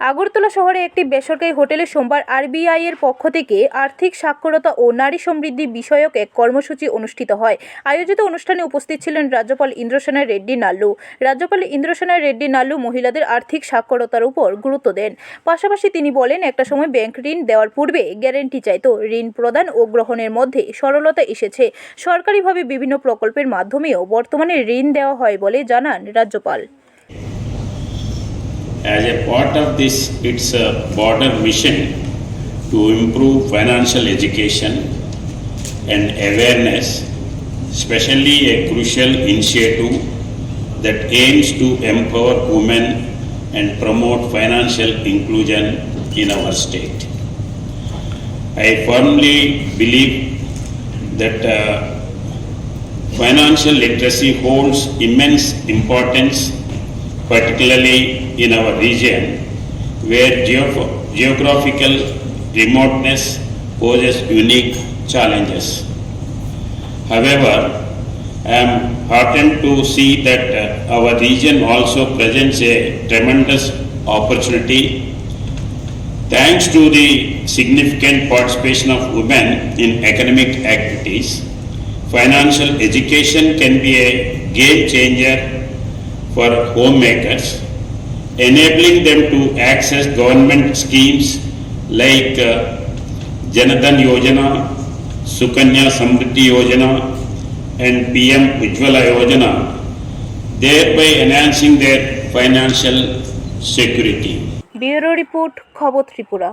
আগরতলা শহরে একটি বেসরকারি হোটেলে সোমবার আরবিআই এর পক্ষ থেকে আর্থিক সাক্ষরতা ও নারী সমৃদ্ধি বিষয়ক এক কর্মসূচি অনুষ্ঠিত হয়। আয়োজিত অনুষ্ঠানে উপস্থিত ছিলেন রাজ্যপাল ইন্দ্রসেনা রেড্ডি নাল্লু। রাজ্যপাল ইন্দ্রসেনা রেড্ডি নাল্লু মহিলাদের আর্থিক সাক্ষরতার উপর গুরুত্ব দেন। পাশাপাশি তিনি বলেন, একটা সময় ব্যাংক ঋণ দেওয়ার পূর্বে গ্যারেন্টি চাইতো ঋণ প্রদান ও গ্রহণের মধ্যে সরলতা এসেছে। সরকারিভাবে বিভিন্ন প্রকল্পের মাধ্যমেও বর্তমানে ঋণ দেওয়া হয় বলে জানান রাজ্যপাল। As a part of this, it's a border mission to improve financial education and awareness, especially a crucial initiative that aims to empower women and promote financial inclusion in our state. I firmly believe that uh, financial literacy holds immense importance, particularly in our region where geo- geographical remoteness poses unique challenges. However, I am heartened to see that uh, our region also presents a tremendous opportunity Thanks to the significant participation of women in academic activities, financial education can be a game changer for homemakers, enabling them to access government schemes like uh, Janadhan Yojana, Sukanya Samriddhi Yojana, and PM Ujjwala Yojana, thereby enhancing their financial security. Bureau report খবর ত্রিপুরা